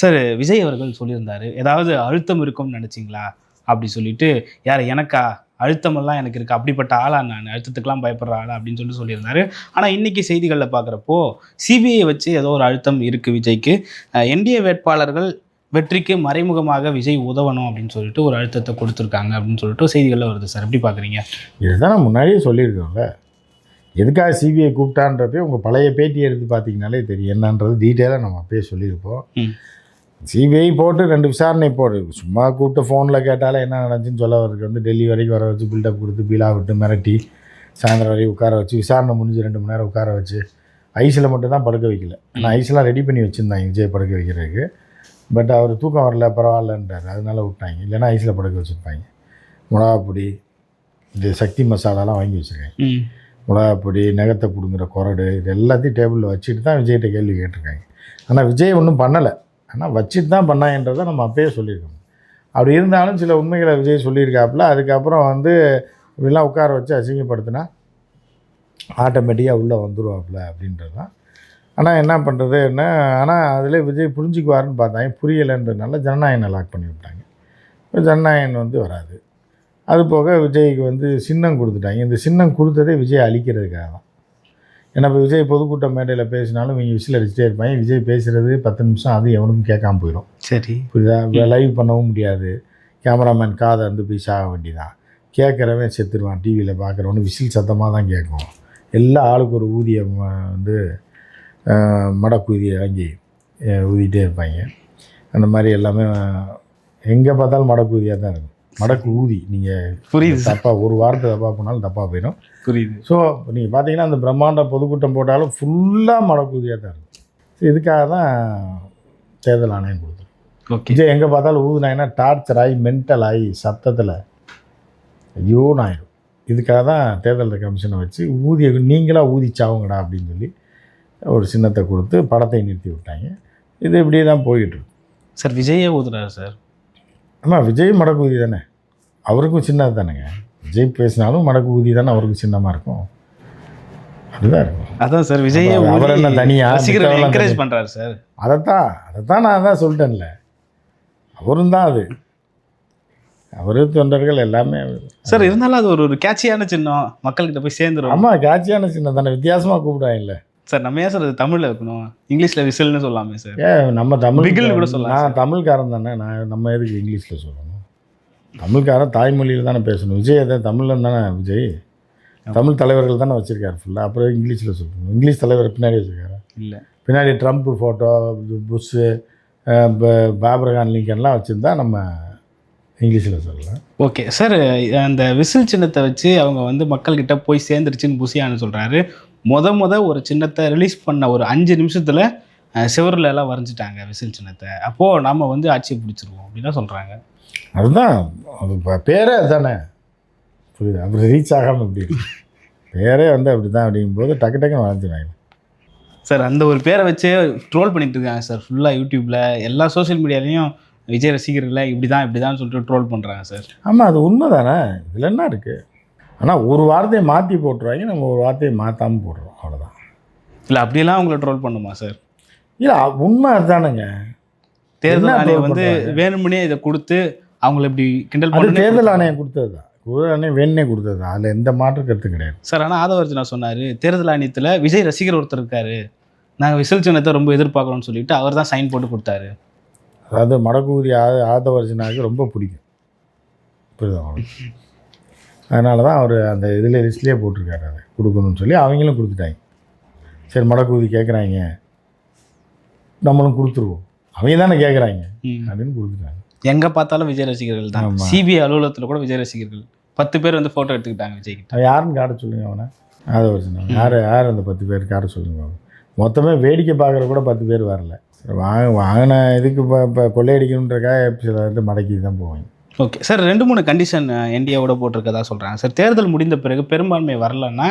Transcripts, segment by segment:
Sir Vijay அவர்கள் சொல்லியிருந்தாரு ஏதாவது அழுத்தம் இருக்கும்னு நினைச்சீங்களா? அப்படி சொல்லிட்டு யார் எனக்கா? அழுத்தமெல்லாம் எனக்கு இருக்கு. அப்படிப்பட்ட ஆளா நான்? அழுத்தத்துக்கெல்லாம் பயப்படுற ஆளா? அப்படின்னு சொல்லி சொல்லியிருந்தாரு. ஆனால் இன்னைக்கு செய்திகளில் பார்க்குறப்போ சிபிஐ வச்சு ஏதோ ஒரு அழுத்தம் இருக்கு விஜய்க்கு. என்டிஏ வேட்பாளர்கள் வெற்றிக்கு மறைமுகமாக விஜய் உதவணும் அப்படின்னு சொல்லிட்டு ஒரு அழுத்தத்தை கொடுத்துருக்காங்க அப்படின்னு சொல்லிட்டு செய்திகளில் வருது சார். எப்படி பார்க்குறீங்க இதுதான் நான் முன்னாடியே சொல்லியிருக்கோம்ல எதுக்காக சிபிஐ கூப்பிட்டான்றதே உங்கள் பழைய பேட்டி எடுத்து பார்த்தீங்கனாலே தெரியும். என்னன்றது டீட்டெயிலாக நம்ம அப்பயே சொல்லியிருப்போம். சிபிஐ போட்டு ரெண்டு விசாரணை போடு. சும்மா கூப்பிட்டு ஃபோனில் கேட்டாலே என்ன நடந்துச்சுன்னு சொல்ல வரதுக்கு வந்து டெல்லி வரைக்கும் வர வச்சு பில்டப் கொடுத்து பீலா விட்டு மிரட்டி சாயந்தரம் வரைக்கும் உட்கார வச்சு விசாரணை முடிஞ்சு ரெண்டு மணி நேரம் உட்கார வச்சு ஐஸில் மட்டும் தான் படுக்க வைக்கல. ஆனால் ஐஸ்லாம் ரெடி பண்ணி வச்சுருந்தாங்க விஜய் படுக்க வைக்கிறதுக்கு. பட் அவர் தூக்கம் வரல பரவாயில்லன்றார். அதனால விட்டாங்க. இல்லைன்னா ஐஸில் படுக்க வச்சுருப்பாங்க. மிளகாப்பொடி இந்த சக்தி மசாலாலாம் வாங்கி வச்சுருக்காங்க. மிளகாப்பொடி நகத்தை பிடுங்குற குரடு இது எல்லாத்தையும் டேபிளில் வச்சுட்டு தான் விஜய்கிட்ட கேள்வி கேட்டிருக்காங்க. ஆனால் விஜய் ஒன்றும் பண்ணலை. ஆனால் வச்சுட்டு தான் பண்ணாங்கன்றதை நம்ம அப்பயே சொல்லியிருக்கோம். அப்படி இருந்தாலும் சில உண்மைகளை விஜய் சொல்லியிருக்காப்புல அதுக்கப்புறம் வந்து இப்படிலாம் உட்கார வச்சு அசிங்கப்படுத்தினா ஆட்டோமேட்டிக்காக உள்ளே வந்துருவாப்புல அப்படின்றது தான் ஆனால் என்ன பண்ணுறது என்ன? ஆனால் அதில் விஜய் புரிஞ்சுக்குவாருன்னு பார்த்தாங்க. புரியலைன்றதுனால ஜனநாயகனை லாக் பண்ணி விட்டாங்க. இப்போ ஜனநாயகன் வந்து வராது. அது போக விஜய்க்கு வந்து சின்னம் கொடுத்துட்டாங்க. இந்த சின்னம் கொடுத்ததே விஜய் அழிக்கிறதுக்காக தான் ஏன்னா இப்போ விஜய் பொதுக்கூட்ட மேடையில் பேசினாலும் இவங்க விசில் அடிச்சுட்டே இருப்பாங்க. விஜய் பேசுகிறது பத்து நிமிஷம் அது எவனுக்கும் கேட்காம போயிடும் சரி. புரியுதா? லைவ் பண்ணவும் முடியாது. கேமராமேன் காதை வந்து போய் சாக வேண்டியதான் கேட்குறவன் செத்துருவான். டிவியில் பார்க்குறவனு விசில் சத்தமாக தான் கேட்கும். எல்லா ஆளுக்கு ஒரு ஊதியம் வந்து மடக்கூதியை வாங்கி அஹ், ஊதிட்டே இருப்பாங்க. அந்த மாதிரி எல்லாமே எங்கே பார்த்தாலும் மடக்கூதியாக தான் இருக்கும். மடக்கு ஊதி. நீங்கள் புரியுது தப்பாக ஒரு வாரத்தை தப்பாக போனாலும் தப்பாக போயிடும். புரியுது. ஸோ நீங்கள் பார்த்தீங்கன்னா அந்த பிரம்மாண்ட பொதுக்கூட்டம் போட்டாலும் ஃபுல்லாக மடக்கூதியாக தான் இருக்கும். ஸோ இதுக்காக தான் தேர்தல் ஆணையம் கொடுத்துருக்கு ஓகே விஜய் எங்கே பார்த்தாலும் ஊதுனாங்கன்னா டார்ச்சர் ஆகி மென்டல் ஆகி சத்தத்தில் ஐயோ ஆயிடும் இதுக்காக தான் தேர்தல் கமிஷனை வச்சு ஊதிய நீங்களாக ஊதி சாவுங்கடா அப்படின்னு சொல்லி ஒரு சின்னத்தை கொடுத்து படத்தை நிறுத்தி விட்டாங்க. இது இப்படியே தான் போயிட்டு சார் விஜயே ஊதுறாரு சார். ஆமாம் விஜய் மடக்கு ஊதி தானே? அவருக்கும் சின்னது தானேங்க. விஜய் பேசினாலும் மடக்கு ஊதி தானே அவருக்கும் சின்னமாக இருக்கும். அப்படிதான் இருக்கும். அதான் சார் விஜயே அவர் என்ன தனியா? ரசிகர்கள் மித்தவெல்லாம் என்கரேஜ் தனி. பண்றாரு சார். அதைத்தான் அதைத்தான் நான் தான் சொல்லிட்டேன்ல. அவரும் தான் அது. அவரு தொண்டர்கள் எல்லாமே சார் இருந்தாலும் அது ஒரு ஒரு கேட்சியான சின்னம். மக்கள்கிட்ட போய் சேர்ந்துரும். ஆமாம் காட்சியான சின்ன தானே. வித்தியாசமாக கூப்பிடுவாங்கல்ல. சார் நம்ம ஏன் சார் அது தமிழ்ல வைக்கணும் இங்கிலீஷ்ல விசில்னு சொல்லாமே சார். ஏன் நம்ம தமிழ் பிகில்னு கூட சொல்லலாம் நான் தமிழ்காரன் தானே நான் நம்ம எதுக்கு இங்கிலீஷில் சொல்லணும்? தமிழ்காரன் தாய்மொழியில் தானே பேசணும். விஜய் அதை தமிழில் தானே விஜய்? தமிழ் தலைவர்கள் தானே வச்சுருக்காரு ஃபுல்லாக அப்புறம் இங்கிலீஷில் சொல்லணும். இங்கிலீஷ் தலைவர் பின்னாடி வச்சுருக்காரு? இல்ல. பின்னாடி ட்ரம்ப் ஃபோட்டோ புஷ்ஷு பாபரகான் லிங்கன்லாம் வச்சுருந்தா நம்ம இங்கிலீஷில் சொல்லலாம். ஓகே சார் அந்த விசில் சின்னத்தை வச்சு அவங்க வந்து மக்கள்கிட்ட போய் சேர்ந்துருச்சுன்னு புசியான்னு சொல்றாரு. முத முத ஒரு சின்னத்தை ரிலீஸ் பண்ண ஒரு அஞ்சு நிமிஷத்துல சிவர்ல எல்லாம் வரைஞ்சிட்டாங்க விசில் சின்னத்தை. அப்போ நாம வந்து ஆட்சியை பிடிச்சிருவோம் அப்படிலாம் சொல்றாங்க. அதுதான். அது பேரே அதுதானே. புரியுது? அப்புறம் ரீச் ஆகாமல் இருக்கு. பேரே வந்து அப்படி தான் அப்படிங்கும்போது டக்கு டக்குன்னு வளர்ந்துடுவாங்க சார் அந்த ஒரு பேரை வச்சு ட்ரோல் பண்ணிட்டு இருக்காங்க சார் ஃபுல்லாக யூடியூப்ல எல்லா சோஷியல் மீடியாலையும் விஜய் ரசிகர்களை இப்படி தான் இப்படி தான் சொல்லிட்டு ட்ரோல் பண்ணுறாங்க சார் ஆமாம் அது உண்மை தானே இதில் என்ன இருக்குது ஆனால் ஒரு வார்த்தையை மாற்றி போட்டுருவாங்க நம்ம ஒரு வார்த்தையை மாற்றாமல் போடுறோம் அவ்வளோதான் இல்லை அப்படியெல்லாம் அவங்கள ட்ரோல் பண்ணுமா சார் இல்லை உண்மை அதுதானங்க. தேர்தல் ஆணையம் வந்து? வேணும்னே இதை கொடுத்து அவங்கள இப்படி கிண்டல் பண்ணி தேர்தல் ஆணையம் கொடுத்தது தான். தேர்தல் ஆணையம் வேணுனே கொடுத்தது தான். அதில் எந்த மாற்று கருத்து கிடையாது. சார் ஆனால் ஆதவர்ஜனா சொன்னார் தேர்தல் ஆணையத்தில் விஜய் ரசிகர் ஒருத்தர் இருக்காரு. நாங்கள் விசில் சின்னத்தை ரொம்ப எதிர்பார்க்குறோம்னு சொல்லிட்டு அவர் தான் சைன் போட்டு கொடுத்தாரு. அதாவது மடக்கூதி ஆ ஆதவர்ஜனாவுக்கு ரொம்ப பிடிக்கும். புரியுதா அதனால தான் அவர் அந்த இதில் லிஸ்ட்லேயே போட்டிருக்காரு அதை. கொடுக்கணும்னு சொல்லி அவங்களும் கொடுத்துட்டாங்க. சரி மடக்கூதி கேட்குறாங்க நம்மளும் கொடுத்துருவோம். அவங்க தானே கேட்குறாங்க. அப்படின்னு கொடுத்துட்டாங்க. எங்கே பார்த்தாலும் விஜய் ரசிகர்கள் தான். சிபிஐ அலுவலகத்தில் கூட விஜய் ரசிகர்கள். பத்து பேர் வந்து ஃபோட்டோ எடுத்துக்கிட்டாங்க விஜய் யாருன்னு காட்ட சொல்லுங்க அவனை. ஆதவர்ஜனா யார் யார் அந்த பத்து பேர் காட்ட சொல்லுங்க அவனை. மொத்தமே வேடிக்கை பார்க்குற கூட பத்து பேர் வரல. வாங்க வாங்கின இதுக்கு இப்போ இப்போ கொள்ளையடிக்கணுன்றக்காக சில இது மடக்கி தான் போவாங்க. ஓகே சார் ரெண்டு மூணு கண்டிஷன் இந்தியாவோட போட்டிருக்கதா சொல்கிறாங்க சார் தேர்தல் முடிந்த பிறகு பெரும்பான்மை வரலன்னா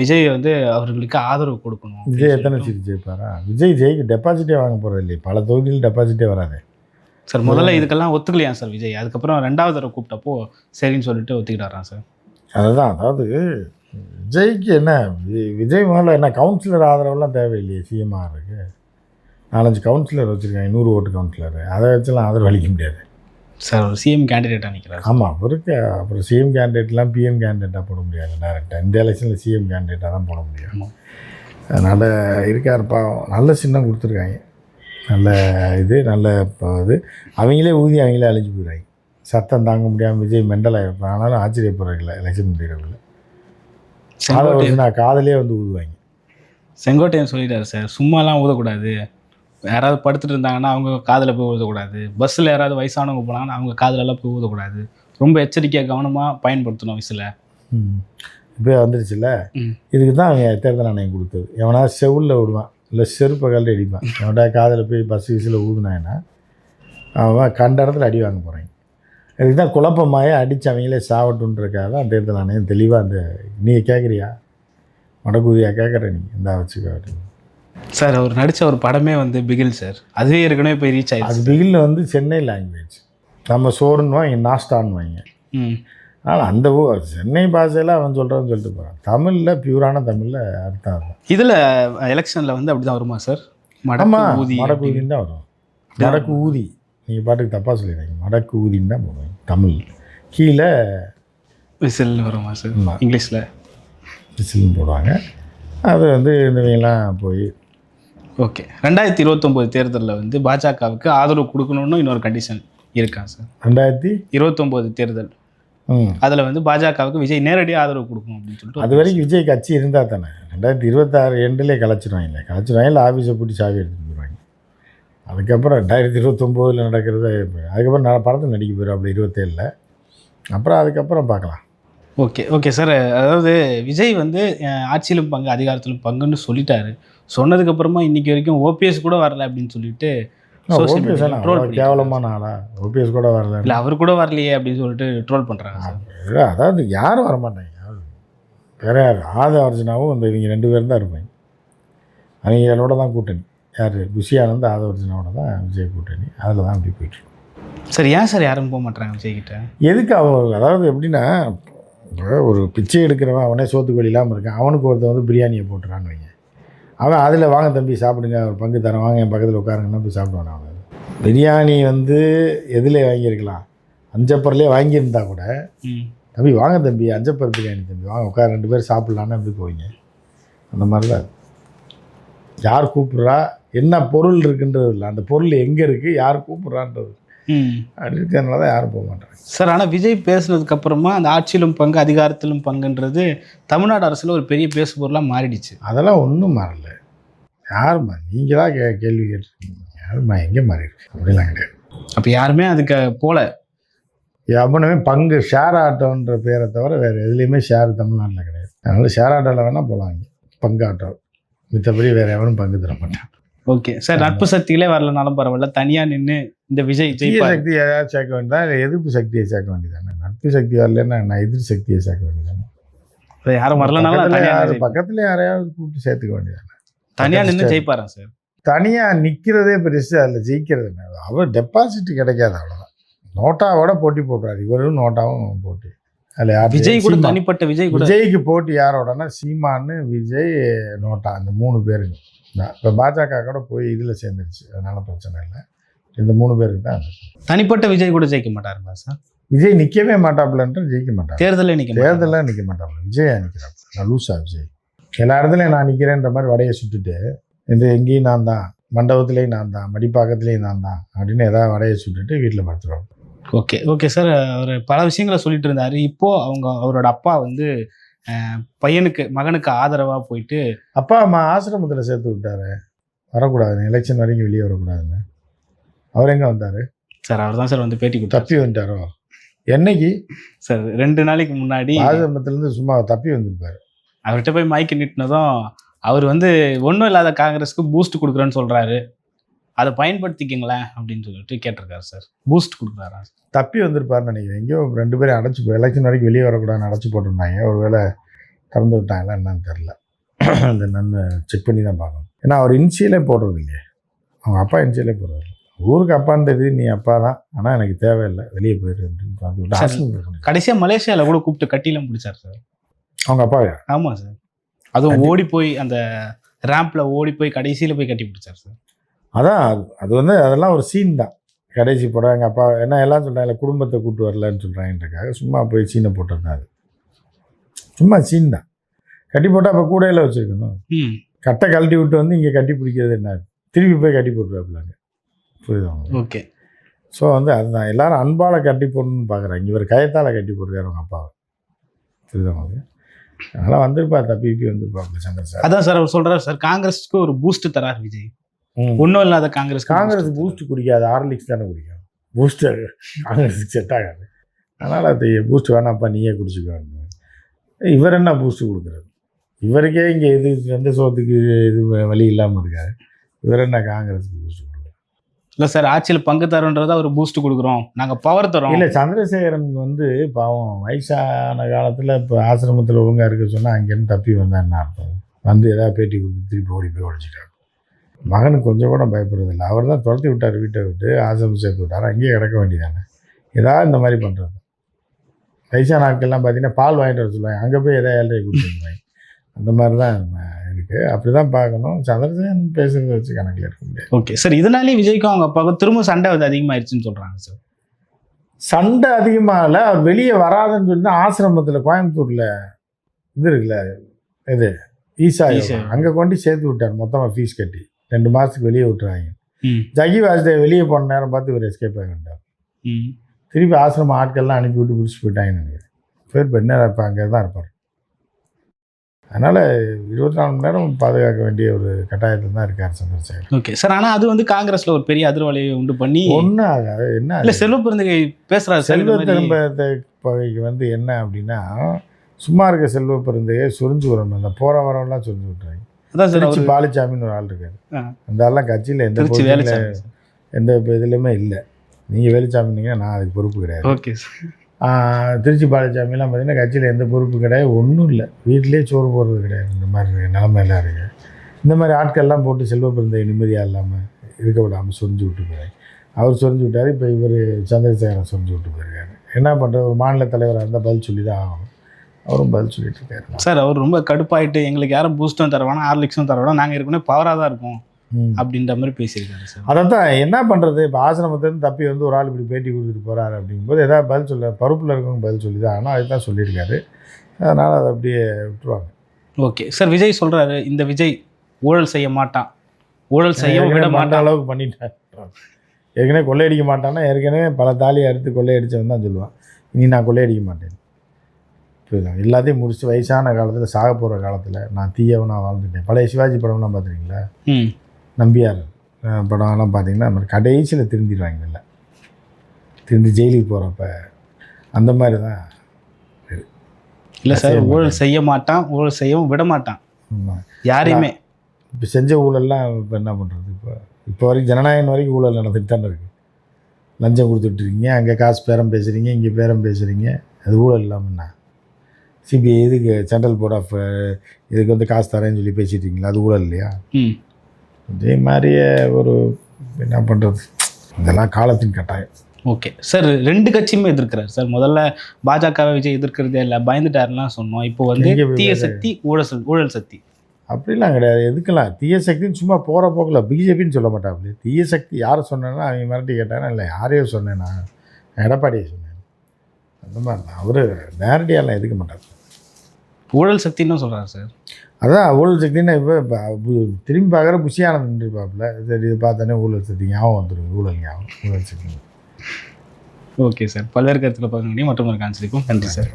விஜய் வந்து அவர்களுக்கு ஆதரவு கொடுக்கணும். விஜய் எத்தனை. சீட்டு ஜெயிப்பாரா? விஜய் ஜெயிக்கு டெபாசிட்டே வாங்க போகிறது இல்லையே. பல தொகுதியில் டெபாசிட்டே வராது. சார் முதல்ல இதுக்கெல்லாம் ஒத்துக்கலையா சார் விஜய்? அதுக்கப்புறம் ரெண்டாவது தடவை கூப்பிட்டப்போ சரின்னு சொல்லிட்டு ஒத்துக்கிட்டாரான் சார் அதுதான். அதாவது விஜய்க்கு என்ன விஜய் முதல்ல என்ன கவுன்சிலர் ஆதரவெல்லாம் தேவையில்லையே சிஎம் ஆகிறதுக்கு நாலஞ்சு கவுன்சிலர் வச்சுருக்காங்க நூறு ஓட்டு கவுன்சிலர் அதை வச்சுலாம் ஆதரவு அளிக்க முடியாது. சார் ஒரு சிஎம் கேண்டிடேட்டாக நிற்கிறார் ஆமாம் அவருக்கு அப்புறம் சிஎம் கேண்டிடேட்லாம் பிஎம் கேண்டிடேட்டாக போட முடியாது டேரெக்டாக இந்த எலெக்ஷனில் சிஎம் கேண்டிடேட்டாக தான் போட முடியும். அதனால் இருக்காருப்பா நல்ல சின்னம் கொடுத்துருக்காங்க. நல்ல இது நல்ல இப்போ இது. அவங்களே ஊதி அவங்களே அழிஞ்சு போயிடுறாங்க. சத்தம் தாங்க முடியாமல் விஜய் மெண்டல் ஆகிருப்பான் ஆனாலும் ஆச்சரியப்படுறதில்ல எலெக்ஷன் முடிகிறவங்கள காதை செங்கோட்டையன் வருதுன்னா காதலே வந்து ஊதுவாங்க. செங்கோட்டையன் சொல்லிட்டாரு சார் சும்மாலாம் ஊதக்கூடாது. யாராவது படுத்துட்டு இருந்தாங்கன்னா அவங்க காதில் போய் ஊதக்கூடாது. பஸ்ஸில் யாராவது வயசானவங்க போனாங்கன்னா அவங்க காதுலலாம் போய் ஊதக்கூடாது. ரொம்ப எச்சரிக்கையாக கவனமாக பயன்படுத்தணும் வயசில் இப்போ வந்துருச்சுல்ல. இதுக்கு தான் அவங்க தேர்தல் ஆணையம் கொடுத்தது. எவனா செவுலில் விடுவான். இல்லை செருப்பை கல்ல அடிப்பான். எவன்டா காதில் போய் பஸ் வீசில் ஊதுனாங்கன்னா அவன் கண்ட இடத்துல அடி வாங்க போகிறாங்க இதுக்கு தான் குழப்பமாயே அடித்து அவங்களே சாவட்டுன்றக்காக தான் தேர்தல் ஆணையம் தெளிவாக அந்த நீங்கள் கேட்குறியா வடக்குதியா கேட்குற நீ? இந்த வச்சுக்க. சார் அவர் நடித்த ஒரு படமே வந்து பிகில் சார். அதுவே ஏற்கனவே போய் ரீச் அது ஆயிடுச்சு பிகில் வந்து சென்னை லாங்குவேஜ் நம்ம சோறுன்னு வாங்க நாஸ்டான்னு வாங்க. ஆனால் அந்த சென்னை பாஷையில் அவன் சொல்கிறவன் சொல்லிட்டு போகிறான் தமிழில் பியூரான தமிழில் அர்த்தம் அதுதான் இதில் எலெக்ஷனில் வந்து அப்படி தான் வருமா சார்? ஊதி மடக்கு ஊதின்னு தான் வரும். மடக்கு ஊதி. நீங்கள் பாட்டுக்கு தப்பாக சொல்லிடுறீங்க மடக்கு ஊதின்னு தான் போடுவாங்க. தமிழ். கீழே விசில் வருமா சார். இங்கிலீஷில்? விசில்னு போடுவாங்க. அது வந்து இந்தவங்கெல்லாம் போய் ஓகே ரெண்டாயிரத்தி இருபத்தொம்போது தேர்தலில் வந்து பாஜகவுக்கு ஆதரவு கொடுக்கணும்னு இன்னொரு கண்டிஷன் இருக்கான் சார் ரெண்டாயிரத்தி? இருபத்தொம்போது தேர்தல். அதில் வந்து பாஜகவுக்கு விஜய் நேரடியாக ஆதரவு கொடுக்கணும் அப்படின்னு சொல்லிட்டு அது வரைக்கும் விஜய் கட்சி இருந்தால் தானே. ரெண்டாயிரத்தி இருபத்தாறு எண்டுலேயே கலைச்சிடுவாங்க கலைச்சிடுவாங்க இல்லை ஆஃபீஸை பூட்டி சாவி எடுத்துட்டு போயிடுவாங்க அதுக்கப்புறம் ரெண்டாயிரத்தி இருபத்தொம்போதில் நடக்கிறத அதுக்கப்புறம் நான் படத்தில் நடிக்க போயிடும் அப்படி இருபத்தேழில். அப்புறம் அதுக்கப்புறம் பார்க்கலாம். Okay okay sir. அதாவது விஜய் வந்து ஆட்சியிலும் பங்கு அதிகாரத்திலும் பங்குன்னு சொல்லிட்டாரு. சொன்னதுக்கு அப்புறமா இன்னைக்கு வரைக்கும் ஓபிஎஸ் கூட வரல அப்படின்னு சொல்லிட்டு கேவலமான ஆளா? ஓபிஎஸ் கூட வரல. இல்லை அவர் கூட வரலையே அப்படின்னு சொல்லிட்டு ட்ரோல் பண்ணுறாங்க அதாவது யாரும் வரமாட்டாங்க வேற யார்? ஆத அர்ஜுனாவும் இந்த இவங்க ரெண்டு பேரும் தான் இருப்பாங்க. அவங்களோட தான் கூட்டணி. யார்? புஷியானந்த் ஆத அர்ஜுனாவோட தான் விஜய் கூட்டணி. அதில் தான் அப்படி போயிட்டு இருக்கு. சார் ஏன் சார் யாரும் போக மாட்டாங்க விஜய் கிட்ட எதுக்கு அவன் அதாவது எப்படின்னா ஒரு பிச்சை எடுக்கிறவன் அவனே சோத்துக்கொழி இல்லாமல் இருக்கான். அவனுக்கு ஒருத்தன் வந்து பிரியாணியை போட்டுறான்னு வைங்க. அவன் அதில் வாங்க தம்பி சாப்பிடுங்க. ஒரு பங்கு தரேன். வாங்க என் பக்கத்தில் உட்காருங்கன்னா போய் சாப்பிடுவான் அவன். பிரியாணி வந்து எதில் வாங்கியிருக்கலாம். அஞ்சப்பர்லேயே வாங்கியிருந்தா கூட தம்பி வாங்க தம்பி அஞ்சப்பர் பிரியாணி தம்பி. வாங்க உட்கார ரெண்டு பேரும் சாப்பிட்லான்னு எப்படி போவீங்க. அந்த மாதிரி தான் யார் கூப்பிட்றா? என்ன பொருள் இருக்குன்றது இல்லை அந்த பொருள் எங்கே இருக்குது யார் கூப்பிட்றான்றது? அப்படி இருக்கிறதுனால தான் யாரும் போக மாட்டாங்க. சார் ஆனால் விஜய் பேசுனதுக்கு அப்புறமா அந்த ஆட்சியிலும் பங்கு அதிகாரத்திலும் பங்குன்றது தமிழ்நாடு அரசில் ஒரு பெரிய பேசு பொருளாக மாறிடுச்சு. அதெல்லாம் ஒன்றும் மாறல. யாரும்மா நீங்கள் தான் கே கேள்வி கேட்டிருக்கீங்க. யாரும்மா எங்கே மாறிடுச்சு அப்படிலாம் கிடையாது. அப்போ யாருமே அதுக்கு போல. எவனுமே பங்கு ஷேர் ஆட்டோன்ற பேரை தவிர வேறு எதுலேயுமே ஷேர் தமிழ்நாட்டில் கிடையாது. அதனால் ஷேர் ஆட்டோவில் வேணால் போகலாம் பங்கு ஆட்டோ மித்தபடி வேறு எவனும் பங்கு தர மாட்டான். ஓகே சார் நட்பு சக்திகளே வரலனாலும் பரவாயில்ல. தனியாக நின்று இந்த விஜய் தீய சக்தி ஏதாவது சேர்க்க வேண்டியதா? இல்லை எதிர்ப்பு சக்தியை சேர்க்க வேண்டியதானே? நட்பு சக்தி வரலன்னா நான் எதிர் சக்தியை சேர்க்க வேண்டியதானே? யாரும் வரலனாலும் பக்கத்துல யாரையாவது கூப்பிட்டு சேர்த்துக்க வேண்டியதானே? தனியாக நின்று ஜெயிப்பாரா சார் தனியாக நிற்கிறதே பெருசு அதில் ஜெயிக்கிறது அவர் டெபாசிட் கிடைக்காது அவ்வளோதான் நோட்டாவோட போட்டி போடுறாரு. இவரும் நோட்டாவும் போட்டி. அதில் விஜய் கூட சீமான். தனிப்பட்ட விஜய் கூட விஜய்க்கு போட்டி யாரோடனா சீமான்னு விஜய் நோட்டா அந்த மூணு பேருங்க. இப்போ பாஜக கூட போய் இதில் சேர்ந்துருச்சு. அதனால பிரச்சனை இல்லை. இந்த மூணு பேருக்கு தான். தனிப்பட்ட விஜய் கூட ஜெயிக்க மாட்டாருங்களா சார் விஜய் நிற்கவே மாட்டாப்புலன்ட்டு ஜெயிக்க மாட்டாங்க தேர்தலில் நிற்க மாட்டாரு. தேர்தலில் நிற்க மாட்டாப்புல. விஜயா நிற்கிறாப்புல நான் லூசா விஜய். எல்லா இடத்துலையும் நான் நிற்கிறேன்ற மாதிரி வடையை சுட்டுட்டு இந்த எங்கேயும் நான் தான். மண்டபத்துலேயும் நான் தான். மடிப்பாக்கத்துலேயும் நான் தான். அப்படின்னு ஏதாவது வடையை சுட்டுட்டு வீட்டில் படுத்துருவாங்க ஓகே ஓகே சார். அவர் பல விஷயங்களை சொல்லிட்டு இருந்தாரு. இப்போ அவங்க அவரோட அப்பா வந்து பையனுக்கு மகனுக்கு ஆதரவா போயிட்டு அப்பா அம்மா ஆசிரமத்தில் சேர்த்து விட்டாரு. வரக்கூடாதுன்னு எலெக்ஷன் வரைக்கும் வெளியே வரக்கூடாதுன்னு. அவர் எங்கே வந்தார்? சார் அவர் தான் சார் வந்து பேட்டி தப்பி வந்துட்டாரோ? என்னைக்கு? சார் ரெண்டு நாளைக்கு முன்னாடி ஆசிரமத்திலேருந்து சும்மா தப்பி வந்திருப்பாரு. அவர்கிட்ட போய் மைக்கு நிட்டினதும் அவர் வந்து ஒன்றும் இல்லாத காங்கிரஸ்க்கு பூஸ்ட் கொடுக்குறேன்னு சொல்றாரு. அதை பயன்படுத்திக்கங்களேன் அப்படின்னு சொல்லிட்டு கேட்டிருக்காரு சார். பூஸ்ட் கொடுக்குறாரா? தப்பி வந்திருப்பாருன்னு நினைக்கிறேன். எங்கேயோ ரெண்டு பேரும் அடைச்சி போ எலெக்ஷன் வரைக்கும் வெளியே வரக்கூடாதுன்னு அடைச்சி போட்டிருந்தாங்க. ஒருவேளை திறந்து விட்டாங்களா என்னன்னு தெரில அந்த நான் செக் பண்ணி தான் பார்க்கணும். ஏன்னா அவர் இன்சியலே போடுறது இல்லையே. அவங்க அப்பா இன்சியலே போடுறது ஊருக்கு அப்பான்றது நீ அப்பா தான். ஆனால் எனக்கு தேவையில்லை. வெளியே போயிரு அப்படின்னு பார்த்து விட்டு சரி. ஆசிர்வாதம் பண்ணி. கடைசியா மலேசியால கூட கூப்பிட்டு கட்டிலாம் பிடிச்சார் சார். அவங்க அப்பாவே? ஆமா சார். அதுவும் ஓடி போய் அந்த ரேம்ப்ல ஓடி போய் கடைசியில போய் கட்டி பிடிச்சார் சார். அதான் அது- அது வந்து அதெல்லாம் ஒரு சீன் தான். கடைசி படம் எங்கள் அப்பா என்ன எல்லாம் சொல்கிறாங்க குடும்பத்தை கூட்டு வரலன்னு சொல்கிறாங்கன்றக்காக சும்மா போய் சீனை போட்டிருந்தாரு சும்மா சீன் தான். கட்டி போட்டால் அப்போ கூடையில் வச்சுருக்கணும். ம். கட்டை கழட்டி விட்டு வந்து இங்கே கட்டி பிடிக்கிறது என்ன? திருப்பி போய் கட்டி போட்டுருவாப்புலாங்க புரியுதா ஓகே. ஸோ வந்து அதுதான். எல்லாரும் அன்பால் கட்டி போடணும்னு பார்க்குறாங்க இவர் கயத்தால் கட்டி போட்டுருக்காரு அவங்க அப்பாவை. புரியுதா அதனால் வந்திருப்பார் தப்பி இப்பி வந்திருப்பாப்புல சங்கர் சார். அதான் சார் அவர் சொல்றாரு சார் காங்கிரஸ்க்கு ஒரு பூஸ்ட் தரார் விஜய். ஒன்றும் இல்லாத காங்கிரஸ் காங்கிரஸ் பூஸ்ட் குடிக்காது. ஹார்லிக்ஸ் தானே குடிக்கும். பூஸ்டர் காங்கிரஸுக்கு செட் ஆகாது. அதனால் அது பூஸ்ட் வேணாப்பா நீயே குடிச்சுக்கோ இவர் என்ன பூஸ்ட் கொடுக்குறது இவருக்கே இங்கே இது எந்த சோத்துக்கு இது வழி இல்லாமல் இருக்காரு. இவர் என்ன காங்கிரஸுக்கு பூஸ்ட் கொடுக்குறாரு? இல்ல சார் ஆட்சியில் பங்கு தரோன்றத ஒரு பூஸ்ட் கொடுக்குறோம். நாங்க பவர் தரோம் இல்லை சந்திரசேகரன் வந்து பாவம் வயசான காலத்தில் இப்போ ஆசிரமத்தில் ஒழுங்காக இருக்க சொன்னால் அங்கேருந்து தப்பி வந்தா என்ன அர்த்தம். வந்து ஏதாவது பேட்டி கொடுத்து திருப்பி ஓடி போய் உழைச்சிட்டாங்க மகனுக்கு கொஞ்சம் கூட பயப்படுறதில்ல. அவர் தான் துரத்தி விட்டார் வீட்டை விட்டு ஆசிரமம் சேர்த்து விட்டார். அங்கேயே கிடக்க வேண்டியதானே? ஏதாவது இந்த மாதிரி பண்ணுறது வயசான ஆட்கள்லாம் பார்த்தீங்கன்னா பால் வாங்கிட்டு வர சொல்லுவாங்க. அங்கே போய் எதாவது ஏழரை கொடுத்துருவாங்க அந்த மாதிரி தான் இருக்குது அப்படி தான் பார்க்கணும். சந்திரசேகரன் பேசுகிறத வச்சு கணக்கில் இருக்க முடியாது. ஓகே. சார் இதனாலே விஜய்க்கும் அவங்க அப்பாவுக்கும் திரும்ப சண்டை வந்து அதிகமாயிருச்சுன்னு சொல்றாங்க சார். சண்டை அதிகமாகல அவர் வெளியே வராதுன்னு சொல்லி தான் ஆசிரமத்தில் கோயம்புத்தூரில் இது இருக்குல்ல இது ஈசா ஈசா. அங்கே கொண்டு சேர்த்து விட்டார். மொத்தமாக ஃபீஸ் கட்டி. ரெண்டு மாதத்துக்கு வெளியே விட்டுறாங்க. ஜகி வாசுதேவ் வெளியே போன நேரம் பார்த்து இவர் எஸ்கேப் ஆகிட்டார் ம். திருப்பி ஆசிரம ஆட்கள்லாம் அனுப்பி விட்டு பிடிச்சி போயிட்டாங்கன்னு நினைக்கிறேன். பேர் என்ன இப்போ அங்கே தான் இருப்பார். அதனால் இருபத்தி நாலு மணி நேரம் பாதுகாக்க வேண்டிய ஒரு கட்டாயத்தில் தான் இருக்கார் சந்திரசேகர். ஓகே. சார் ஆனா அது வந்து காங்கிரஸ்ல ஒரு பெரிய அதிர்வலையை உண்டு பண்ணி ஒன்றும் ஆகாது. என்ன இல்ல செல்வ பெருந்தகை பேசுறாரு சார் செல்வ. திரும்ப பகைக்கு வந்து என்ன அப்படின்னா சும்மா இருக்க செல்வ பெருந்தையே சுரிஞ்சு விடணும். அந்த போற வரவெல்லாம் சுரிஞ்சு விட்டுறாங்க. அதான் திருச்சி பாலிச்சாமின்னு ஒரு ஆள் இருக்காரு. அந்த ஆள்லாம் கட்சியில் எந்த. எந்த இதுலையுமே இல்லை. நீங்கள் வேலுச்சாமினீங்கன்னா நான் அதுக்கு பொறுப்பு கிடையாது. ஓகே திருச்சி பாலிச்சாமிலாம் பார்த்தீங்கன்னா கட்சியில் எந்த பொறுப்பு கிடையாது. ஒன்றும் இல்லை. வீட்டிலேயே சோறு போடுறது கிடையாது. இந்த மாதிரி நிலமையெல்லாம் இருக்குது இந்த மாதிரி ஆட்கள்லாம் போட்டு செல்வ பிறந்தை நிம்மதியாக இல்லாமல் இருக்க விடாமல் சொரிஞ்சு விட்டு போயிருக்காரு அவர் சொரிஞ்சு விட்டார். இப்போ இவர் சந்திரசேகரன் சொரிஞ்சு விட்டு போயிருக்காரு. என்ன பண்ணுறது ஒரு மாநில தலைவராக இருந்தால் பதில் சொல்லி தான் ஆகணும். அவரும் பதில் சொல்லிட்டு இருக்காரு. சார் அவர் ரொம்ப கடுப்பாயிட்டு எங்களுக்கு யாரும் பூஸ்டும் தர வேணாம் ஹார்லிக்ஸும் தர வேணாம் நாங்க ஏற்கனவே பவரா தான் இருக்கோம். அப்படின்ற மாதிரி பேசியிருக்காரு சார். அதை தான் என்ன பண்ணுறது இப்போ ஆசிரமத்துலேருந்து தப்பி வந்து ஒரு ஆள் இப்படி பேட்டி கொடுத்துட்டு போகிறாரு அப்படிங்கும்போது ஏதாவது பதில் சொல்ல பருப்பில் இருக்கவங்க பதில் சொல்லி தான் ஆனால் அதுதான் சொல்லியிருக்காரு. அதனால் அதை அப்படியே விட்டுருவாங்க. ஓகே சார் விஜய் சொல்றாரு இந்த விஜய் ஊழல் செய்ய மாட்டான். ஊழல் செய்ய விட மாட்டான். அளவுக்கு பண்ணிட்டான் ஏற்கனவே கொள்ளையடிக்க மாட்டான்னா ஏற்கனவே பல தாலியை அறுத்து கொள்ளையடிச்சவன் தான் சொல்லுவான். இனி நான் கொள்ளையடிக்க மாட்டேன். புரியுதா எல்லாத்தையும் முடிச்சு வயசான காலத்தில் சாக போகிற காலத்தில் நான் தீயவனாக வாழ்ந்துட்டேன். பழைய சிவாஜி படம்லாம் பார்த்துருக்கீங்களா ம். நம்பியார் படம்லாம் பார்த்தீங்கன்னா நம்ம கடைசியில் திருந்திடுவாங்க இல்லை. திருந்தி ஜெயிலுக்கு போகிறப்ப அந்த மாதிரி தான் இல்ல சார் ஊழல் செய்ய மாட்டான் ஊழல் செய்யவும் விட மாட்டான். யாரையுமே. இப்போ செஞ்ச ஊழல்லாம் இப்போ என்ன பண்ணுறது இப்போ இப்போ வரைக்கும் ஜனநாயகம் வரைக்கும் ஊழல் நடந்துட்டு தானே இருக்குது லஞ்சம் கொடுத்துட்ருக்கீங்க அங்கே காசு பேரம் பேசுகிறீங்க இங்கே பேரம் பேசுகிறீங்க அது ஊழல் இல்லாமண்ணா சிபிஐ இதுக்கு சென்ட்ரல் போர்ட் ஆஃப் இதுக்கு வந்து காசு தரேன்னு சொல்லி பேசிட்டு இருக்கீங்களா அது ஊழல் இல்லையா? ம். இதே மாதிரியே ஒரு என்ன பண்ணுறது இதெல்லாம் காலத்தின் கட்டாயம். ஓகே. சார் ரெண்டு கட்சியுமே எதிர்க்கிறார். சார் முதல்ல பாஜகவை விஜய் எதிர்க்கிறதே இல்லை பயந்துட்டாருலாம் சொன்னோம். இப்போ வந்து தீய? சக்தி ஊழல் சக்தி- ஊழல் சக்தி. அப்படிலாம் கிடையாது. எதுக்கலாம் தீய சக்தின்னு சும்மா போகிற போக்கில் பிஜேபின்னு சொல்ல மாட்டாப்புல தீய சக்தி யாரை சொன்னேன்னா அவங்க மிரட்டி கேட்டானா இல்லை யாரையோ சொன்னேன்னா எடப்பாடியை சொன்னேன். அந்த மாதிரி அவர் நேரடியாலாம் எதுக்க மாட்டார் ஊழல் சக்தின்னு சொல்றாரு சார். அதான் ஊழல் சக்தின்னா இப்போ திரும்பி பார்க்குற புஷியானந்த் இருப்பாப்புல சரி இது பார்த்தானே ஊழல் சக்தி ஞாபகம் வந்துடும் ஊழல் ஞாபகம் ஊழல் சக்தி. Okay sir. பல்வேறு கருத்தில் பார்க்க மற்றும் ஒரு கான்சலிக்கும் நன்றி சார்.